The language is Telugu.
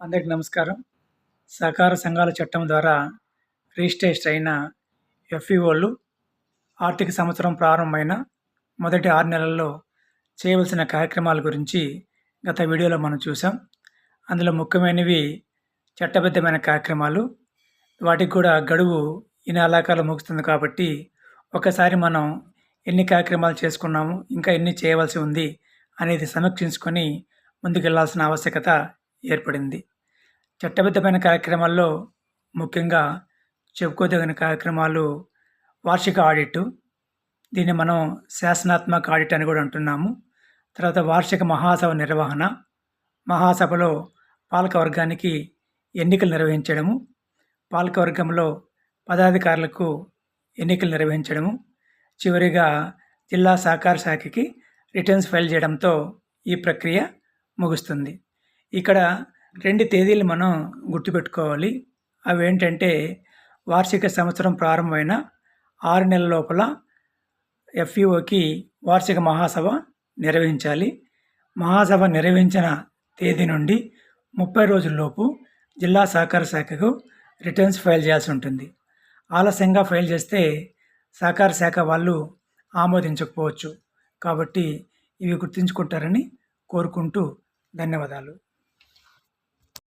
అందరికి నమస్కారం. సహకార సంఘాల చట్టం ద్వారా రిజిస్ట్రేషన్ అయిన ఎఫ్ఈఓలు ఆర్థిక సంవత్సరం ప్రారంభమైన మొదటి ఆరు నెలల్లో చేయవలసిన కార్యక్రమాల గురించి గత వీడియోలో మనం చూసాం అందులో ముఖ్యమైనవి చట్టబద్ధమైన కార్యక్రమాలు వాటికి కూడా గడువు ఈ నెలాకాలం ముగుస్తుంది కాబట్టి ఒకసారి మనం ఎన్ని కార్యక్రమాలు చేసుకున్నాము ఇంకా ఎన్ని చేయవలసి ఉంది అనేది సమీక్షించుకొని ముందుకెళ్ళాల్సిన ఆవశ్యకత ఏర్పడింది. చట్టబద్ధమైన కార్యక్రమాల్లో ముఖ్యంగా చెప్పుకోదగిన కార్యక్రమాలు వార్షిక ఆడిట్. దీన్ని మనం శాసనాత్మక ఆడిట్ అని కూడా అంటున్నాము. తర్వాత వార్షిక మహాసభ నిర్వహణ. మహాసభలో పాలకవర్గానికి ఎన్నికలు నిర్వహించడము. పాలకవర్గంలో పదాధికారులకు ఎన్నికలు నిర్వహించడము. చివరిగా జిల్లా సహకార శాఖకి రిటర్న్స్ ఫైల్ చేయడంతో ఈ ప్రక్రియ ముగుస్తుంది. ఇక్కడ రెండు తేదీలు మనం గుర్తుపెట్టుకోవాలి. అవి ఏంటంటే వార్షిక సంవత్సరం ప్రారంభమైన ఆరు నెలల లోపల ఎఫ్ఈఓకి వార్షిక మహాసభ నిర్వహించాలి. మహాసభ నిర్వహించిన తేదీ నుండి ముప్పై రోజుల్లోపు జిల్లా సహకార శాఖకు రిటర్న్స్ ఫైల్ చేయాల్సి ఉంటుంది. ఆలస్యంగా ఫైల్ చేస్తే సహకార శాఖ వాళ్ళు ఆమోదించకపోవచ్చు. కాబట్టి ఇవి గుర్తుంచుకుంటారని కోరుకుంటూ ధన్యవాదాలు.